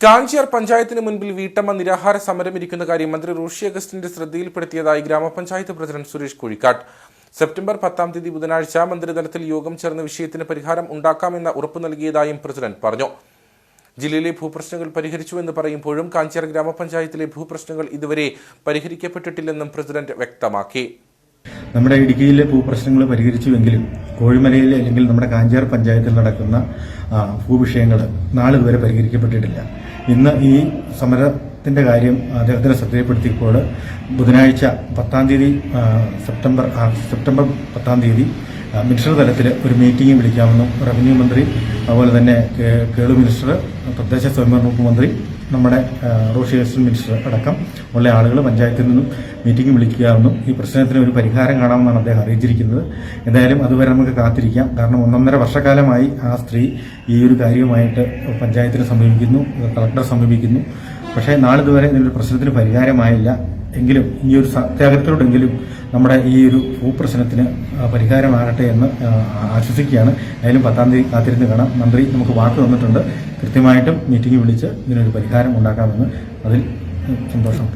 കാഞ്ചിയാർ പഞ്ചായത്തിന് മുൻപിൽ വീട്ടമ്മ നിരാഹാര സമരമിരിക്കുന്ന കാര്യം മന്ത്രി റോഷി അഗസ്റ്റിന്റെ ശ്രദ്ധയിൽപ്പെടുത്തിയതായി ഗ്രാമപഞ്ചായത്ത് പ്രസിഡന്റ് സുരേഷ് കുഴിക്കാട്ട്. സെപ്റ്റംബർ പത്താം തീയതി ബുധനാഴ്ച മന്ത്രിതലത്തിൽ യോഗം ചേർന്ന വിഷയത്തിന് പരിഹാരം ഉണ്ടാക്കാമെന്ന ഉറപ്പു നൽകിയതായും പ്രസിഡന്റ് പറഞ്ഞു. ജില്ലയിലെ ഭൂപ്രശ്നങ്ങൾ പരിഹരിച്ചുവെന്ന് പറയുമ്പോഴും കാഞ്ചിയാർ ഗ്രാമപഞ്ചായത്തിലെ ഭൂപ്രശ്നങ്ങൾ ഇതുവരെ പരിഹരിക്കപ്പെട്ടിട്ടില്ലെന്നും പ്രസിഡന്റ് വ്യക്തമാക്കി. നമ്മുടെ ഇടുക്കിയിലെ ഭൂപ്രശ്നങ്ങൾ പരിഹരിച്ചുവെങ്കിലും കോഴിമലയിൽ അല്ലെങ്കിൽ നമ്മുടെ കാഞ്ചാർ പഞ്ചായത്തിൽ നടക്കുന്ന ഭൂവിഷയങ്ങൾ നാളിതുവരെ പരിഹരിക്കപ്പെട്ടിട്ടില്ല. ഇന്ന് ഈ സമരത്തിന്റെ കാര്യം അദ്ദേഹത്തിന് ശ്രദ്ധയിൽപ്പെടുത്തിയപ്പോൾ ബുധനാഴ്ച പത്താം തീയതി സെപ്റ്റംബർ സെപ്റ്റംബർ പത്താം തീയതി മിനിസ്റ്റർ തലത്തിൽ ഒരു മീറ്റിംഗ് വിളിക്കാമെന്നും റവന്യൂ മന്ത്രി അതുപോലെ തന്നെ കേളു മിനിസ്റ്റർ തദ്ദേശ സ്വയംഭരണ വകുപ്പ് മന്ത്രി നമ്മുടെ ആ, റോഷി മിനിസ്റ്റർ അടക്കം ഉള്ള ആളുകൾ പഞ്ചായത്തിൽ നിന്നും മീറ്റിംഗ് വിളിക്കാമെന്നും ഈ പ്രശ്നത്തിന് ഒരു പരിഹാരം കാണാമെന്നാണ് അദ്ദേഹം അറിയിച്ചിരിക്കുന്നത്. എന്തായാലും അതുവരെ നമുക്ക് കാത്തിരിക്കാം. കാരണം ഒന്നൊന്നര വർഷക്കാലമായി ആ സ്ത്രീ ഈ ഒരു കാര്യവുമായിട്ട് പഞ്ചായത്തിനെ സമീപിക്കുന്നു കളക്ടറെ സമീപിക്കുന്നു. പക്ഷേ നാളിതുവരെ ഇതിനൊരു പ്രശ്നത്തിന് പരിഹാരമായില്ല. എങ്കിലും ഈ ഒരു സത്യാഗ്രഹത്തിലൂടെങ്കിലും നമ്മുടെ ഈ ഒരു ഭൂപ്രശ്നത്തിന് പരിഹാരമാകട്ടെ എന്ന് ആശ്വസിക്കുകയാണ്. അതിലും പത്താം തീയതി കാത്തിരുന്ന് കാണാം. മന്ത്രി നമുക്ക് വാക്ക് തന്നിട്ടുണ്ട്. കൃത്യമായിട്ടും മീറ്റിംഗ് വിളിച്ച് ഇതിനൊരു പരിഹാരം ഉണ്ടാക്കാമെന്ന് അതിൽ സന്തോഷം.